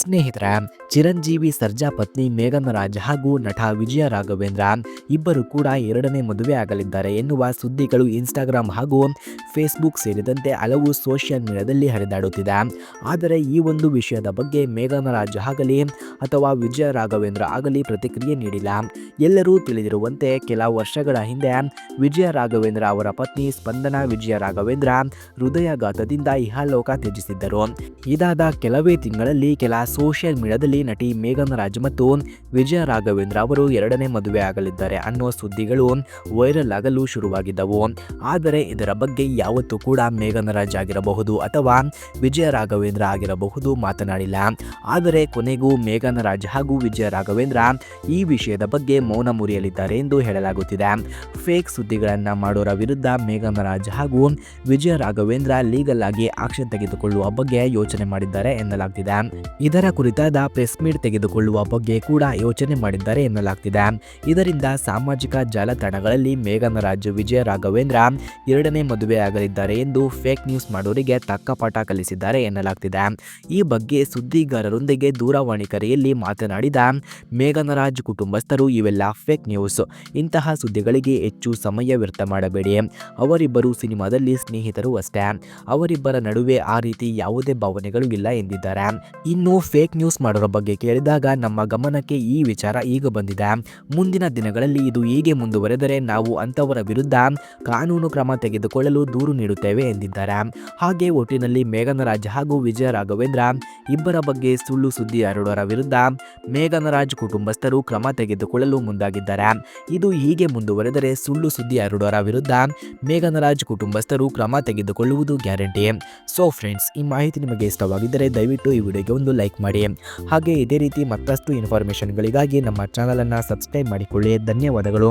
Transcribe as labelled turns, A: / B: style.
A: ಸ್ನೇಹಿತರ ಚಿರಂಜೀವಿ ಸರ್ಜಾ ಪತ್ನಿ ಮೇಘನ್ ರಾಜ್ ಹಾಗೂ ನಟ ವಿಜಯ ರಾಘವೇಂದ್ರ ಇಬ್ಬರು ಕೂಡ ಎರಡನೇ ಮದುವೆ ಆಗಲಿದ್ದಾರೆ ಎನ್ನುವ ಸುದ್ದಿಗಳು ಇನ್ಸ್ಟಾಗ್ರಾಮ್ ಹಾಗೂ ಫೇಸ್ಬುಕ್ ಸೇರಿದಂತೆ ಹಲವು ಸೋಷಿಯಲ್ ಮೀಡಿಯಾದಲ್ಲಿ ಹರಿದಾಡುತ್ತಿದೆ. ಆದರೆ ಈ ಒಂದು ವಿಷಯದ ಬಗ್ಗೆ ಮೇಘನ್ ರಾಜ್ ಆಗಲಿ ಅಥವಾ ವಿಜಯ ರಾಘವೇಂದ್ರ ಆಗಲಿ ಪ್ರತಿಕ್ರಿಯೆ ನೀಡಿಲ್ಲ. ಎಲ್ಲರೂ ತಿಳಿದಿರುವಂತೆ ಕೆಲ ವರ್ಷಗಳ ಹಿಂದೆ ವಿಜಯ ರಾಘವೇಂದ್ರ ಅವರ ಪತ್ನಿ ಸ್ಪಂದನಾ ವಿಜಯ ರಾಘವೇಂದ್ರ ಹೃದಯಾಘಾತದಿಂದ ಇಹಾಲೋಕ ತ್ಯಜಿಸಿದ್ದರು. ಇದಾದ ಕೆಲವೇ ತಿಂಗಳಲ್ಲಿ ಕೆಲ ಸೋಷಿಯಲ್ ಮೀಡಿಯಾದಲ್ಲಿ ನಟಿ ಮೇಘನ್ ರಾಜ್ ಮತ್ತು ವಿಜಯ ರಾಘವೇಂದ್ರ ಅವರು ಎರಡನೇ ಮದುವೆ ಆಗಲಿದ್ದಾರೆ ಅನ್ನೋ ಸುದ್ದಿಗಳು ವೈರಲ್ ಆಗಲು ಶುರುವಾಗಿದ್ದವು. ಆದರೆ ಇದರ ಬಗ್ಗೆ ಯಾವತ್ತೂ ಕೂಡ ಮೇಘನ್ ರಾಜ್ ಆಗಿರಬಹುದು ಅಥವಾ ವಿಜಯ ರಾಘವೇಂದ್ರ ಆಗಿರಬಹುದು ಮಾತನಾಡಿಲ್ಲ. ಆದರೆ ಕೊನೆಗೂ ಮೇಘನ್ ರಾಜ್ ಹಾಗೂ ವಿಜಯ ರಾಘವೇಂದ್ರ ಈ ವಿಷಯದ ಬಗ್ಗೆ ಮೌನ ಮುರಿಯಲಿದ್ದಾರೆ ಎಂದು ಹೇಳಲಾಗುತ್ತಿದೆ. ಫೇಕ್ ಸುದ್ದಿಗಳನ್ನು ಮಾಡೋರ ವಿರುದ್ಧ ಮೇಘನ್ ರಾಜ್ ಹಾಗೂ ವಿಜಯ ರಾಘವೇಂದ್ರ ಲೀಗಲ್ ಆಗಿ ಆಕ್ಷನ್ ತೆಗೆದುಕೊಳ್ಳುವ ಬಗ್ಗೆ ಯೋಚನೆ ಮಾಡಿದ್ದಾರೆ ಎನ್ನಲಾಗ್ತಿದೆ. ಇದರ ಕುರಿತಾದ ಪ್ರೆಸ್ ಮೀಟ್ ತೆಗೆದುಕೊಳ್ಳುವ ಬಗ್ಗೆ ಕೂಡ ಯೋಚನೆ ಮಾಡಿದ್ದಾರೆ ಎನ್ನಲಾಗ್ತಿದೆ. ಇದರಿಂದ ಸಾಮಾಜಿಕ ಜಾಲತಾಣಗಳಲ್ಲಿ ಮೇಘನ ರಾಜ್ಯ ವಿಜಯ ರಾಘವೇಂದ್ರ ಎರಡನೇ ಮದುವೆ ಆಗಲಿದ್ದಾರೆ ಎಂದು ಫೇಕ್ ನ್ಯೂಸ್ ಮಾಡೋರಿಗೆ ತಕ್ಕ ಪಾಠ ಕಲಿಸಿದ್ದಾರೆ ಎನ್ನಲಾಗ್ತಿದೆ. ಈ ಬಗ್ಗೆ ಸುದ್ದಿಗಾರರೊಂದಿಗೆ ದೂರವಾಣಿ ಕರೆಯಲ್ಲಿ ಮಾತನಾಡಿದ ಮೇಘನ ರಾಜ್ ಕುಟುಂಬಸ್ಥರು, ಇವೆಲ್ಲ ಫೇಕ್ ನ್ಯೂಸ್ ಇಂತಹ ಸುದ್ದಿಗಳಿಗೆ ಹೆಚ್ಚು ಸಮಯ ವ್ಯರ್ಥ ಮಾಡಬೇಡಿ. ಅವರಿಬ್ಬರು ಸಿನಿಮಾದಲ್ಲಿ ಸ್ನೇಹಿತರು ಅಷ್ಟೇ. ಅವರಿಬ್ಬರ ನಡುವೆ ಆ ರೀತಿ ಯಾವುದೇ ಭಾವನೆಗಳು ಇಲ್ಲ ಎಂದಿದ್ದಾರೆ. ಇನ್ನು ಫೇಕ್ ನ್ಯೂಸ್ ಮಾಡೋರ ಬಗ್ಗೆ ಕೇಳಿದಾಗ ನಮ್ಮ ಗಮನಕ್ಕೆ ಈ ವಿಚಾರ ಈಗ ಬಂದಿದೆ. ಮುಂದಿನ ದಿನಗಳಲ್ಲಿ ಇದು ಹೀಗೆ ಮುಂದುವರೆದರೆ ನಾವು ಅಂತವರ ವಿರುದ್ಧ ಕಾನೂನು ಕ್ರಮ ತೆಗೆದುಕೊಳ್ಳಲು ದೂರು ನೀಡುತ್ತೇವೆ ಎಂದಿದ್ದಾರೆ. ಹಾಗೆ ಒಟ್ಟಿನಲ್ಲಿ ಮೇಘನರಾಜ್ ಹಾಗೂ ವಿಜಯ ರಾಘವೇಂದ್ರ ಇಬ್ಬರ ಬಗ್ಗೆ ಸುಳ್ಳು ಸುದ್ದಿ ಹರಡೋರ ವಿರುದ್ಧ ಮೇಘನರಾಜ್ ಕುಟುಂಬಸ್ಥರು ಕ್ರಮ ತೆಗೆದುಕೊಳ್ಳಲು ಮುಂದಾಗಿದ್ದಾರೆ. ಇದು ಹೀಗೆ ಮುಂದುವರೆದರೆ ಸುಳ್ಳು ಸುದ್ದಿ ಹರಡೋರ ವಿರುದ್ಧ ಮೇಘನರಾಜ್ ಕುಟುಂಬಸ್ಥರು ಕ್ರಮ ತೆಗೆದುಕೊಳ್ಳುವುದು ಗ್ಯಾರಂಟಿ. ಸೊ ಫ್ರೆಂಡ್ಸ್ ಈ ಮಾಹಿತಿ ನಿಮಗೆ ಇಷ್ಟವಾಗಿದ್ದರೆ ದಯವಿಟ್ಟು ಈ ವಿಡಿಯೋಗೆ ಒಂದು ಲೈಕ್ ಮಾಡಿ. ಹಾಗೆ ಇದೇ ರೀತಿ ಮತ್ತಷ್ಟು ಇನ್ಫಾರ್ಮೇಷನ್ಗಳಿಗಾಗಿ ನಮ್ಮ ಚಾನಲನ್ನು ಸಬ್ಸ್ಕ್ರೈಬ್ ಮಾಡಿಕೊಳ್ಳಿ. ಧನ್ಯವಾದಗಳು.